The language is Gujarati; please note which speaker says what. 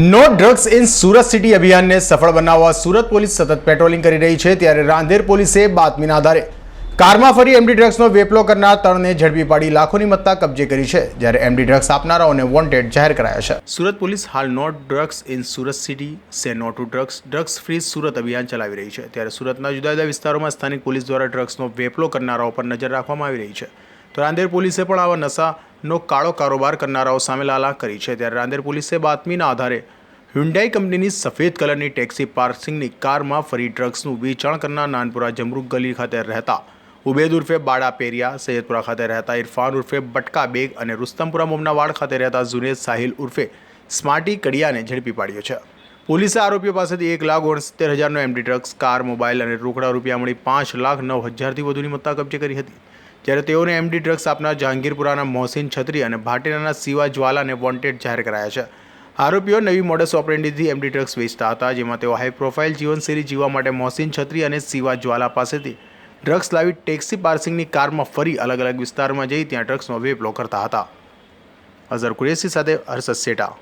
Speaker 1: No drugs in Surat city અભિયાનને સફળ બનાવવા સુરત પોલીસ સતત પેટ્રોલિંગ કરી રહી છે, ત્યારે રાંદેર પોલીસે બાતમીના આધારે કારમાં ફરી એમડી ડ્રગ્સનો વેપલો કરનાર તણને ઝડપી પાડી લાખોની મત્તા કબજે કરી છે, જ્યારે એમડી ડ્રગ્સ આપનારાઓને વોન્ટેડ જાહેર કરાયા છે. સુરત પોલીસ હાલ no drugs in Surat city say no to drugs drugs free Surat અભિયાન ચલાવી રહી છે, ત્યારે સુરતના જુદા જુદા વિસ્તારોમાં સ્થાનિક પોલીસ દ્વારા ડ્રગ્સનો વેપલો કરનારાઓ પર નજર રાખવામાં આવી રહી છે. રાંદેર પોલીસે પણ આવા નશાનો કાળો કારોબાર કરનારાઓ સામે લાલા કરી છે. ત્યારે રાંદેર પોલીસે બાતમીના આધારે હ્યુન્ડાઈ કંપનીની સફેદ કલરની ટેક્સી પાર્સિંગની કારમાં ફરી ડ્રગ્સનું વેચાણ કરનાર નાનપુરા જમરૂક ગલી ખાતે રહેતા ઉબેદ ઉર્ફે બાડા પેરિયા, સૈયદપુરા ખાતે રહેતા ઇરફાન ઉર્ફે બટકા બેગ અને રુસ્તમપુરા મોમનાવાડ ખાતે રહેતા જુનેદ સાહિલ ઉર્ફે સ્માર્ટી કડિયાને ઝડપી પાડ્યો છે. પોલીસે આરોપીઓ પાસેથી એક લાખ ઓગણસિત્તેર હજારનો એમડી ડ્રગ્સ, કાર, મોબાઈલ અને રોકડા રૂપિયા મળી પાંચ લાખ નવ હજારથી વધુની મત્તા કબજે કરી હતી. જ્યારે તેઓને એમડી ડ્રગ્સ આપનાર જહાંગીરપુરાના મોહસિન છત્રી અને ભાટેરાના સિવા જ્વાલાને વોન્ટેડ જાહેર કરાયા છે. આરોપીઓ નવી મોડસ ઓપરેન્ડીથી એમડી ડ્રગ્સ વેચતા હતા, જેમાં તેઓ હાઈ પ્રોફાઇલ જીવનશૈલી જીવવા માટે મોહસિન છત્રી અને સિવા જ્વાલા પાસેથી ડ્રગ્સ લાવી ટેક્સી પાર્સિંગની કારમાં ફરી અલગ અલગ વિસ્તારમાં જઈ ત્યાં ડ્રગ્સનો વેપલો કરતા હતા. અઝર કુરેશી સાથે હર્ષદ સેટા.